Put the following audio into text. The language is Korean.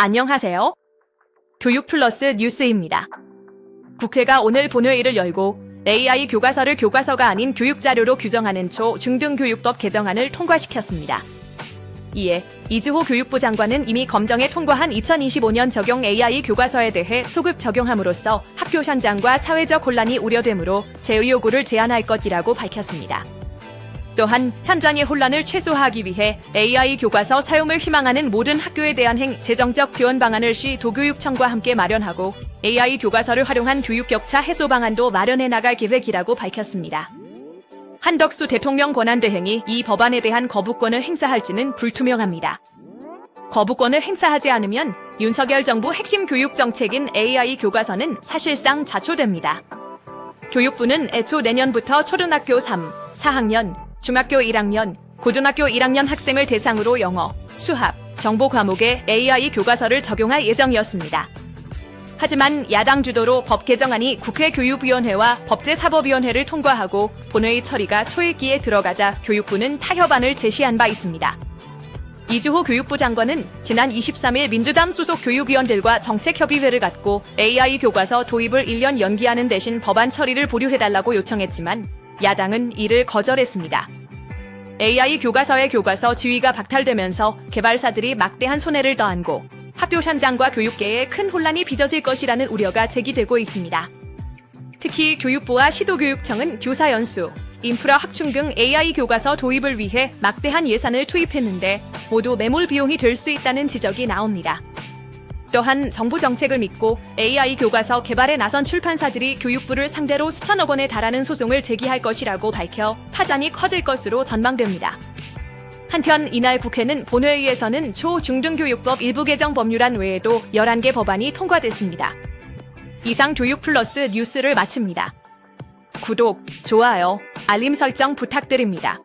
안녕하세요. 교육 플러스 뉴스입니다. 국회가 오늘 본회의를 열고 AI 교과서를 교과서가 아닌 교육자료로 규정하는 초 중등교육법 개정안을 통과시켰습니다. 이에 이주호 교육부 장관은 이미 검정에 통과한 2025년 적용 AI 교과서에 대해 소급 적용함으로써 학교 현장과 사회적 혼란이 우려되므로 제의 요구를 제안할 것이라고 밝혔습니다. 또한 현장의 혼란을 최소화하기 위해 AI 교과서 사용을 희망하는 모든 학교에 대한 행 재정적 지원 방안을 시 도교육청과 함께 마련하고 AI 교과서를 활용한 교육 격차 해소 방안도 마련해 나갈 계획이라고 밝혔습니다. 한덕수 대통령 권한대행이 이 법안에 대한 거부권을 행사할지는 불투명합니다. 거부권을 행사하지 않으면 윤석열 정부 핵심 교육 정책인 AI 교과서는 사실상 자초됩니다. 교육부는 애초 내년부터 초등학교 3, 4학년, 중학교 1학년, 고등학교 1학년 학생을 대상으로 영어, 수학, 정보 과목에 AI 교과서를 적용할 예정이었습니다. 하지만 야당 주도로 법 개정안이 국회 교육위원회와 법제사법위원회를 통과하고 본회의 처리가 초읽기에 들어가자 교육부는 타협안을 제시한 바 있습니다. 이주호 교육부 장관은 지난 23일 민주당 소속 교육위원들과 정책협의회를 갖고 AI 교과서 도입을 1년 연기하는 대신 법안 처리를 보류해달라고 요청했지만 야당은 이를 거절했습니다. AI 교과서의 교과서 지위가 박탈되면서 개발사들이 막대한 손해를 더안고 학교 현장과 교육계에 큰 혼란이 빚어질 것이라는 우려가 제기되고 있습니다. 특히 교육부와 시도교육청은 교사 연수, 인프라 확충 등 AI 교과서 도입을 위해 막대한 예산을 투입했는데 모두 매몰 비용이 될 수 있다는 지적이 나옵니다. 또한 정부 정책을 믿고 AI 교과서 개발에 나선 출판사들이 교육부를 상대로 수천억 원에 달하는 소송을 제기할 것이라고 밝혀 파장이 커질 것으로 전망됩니다. 한편 이날 국회는 본회의에서는 초중등교육법 일부 개정 법률안 외에도 11개 법안이 통과됐습니다. 이상 교육 플러스 뉴스를 마칩니다. 구독, 좋아요, 알림 설정 부탁드립니다.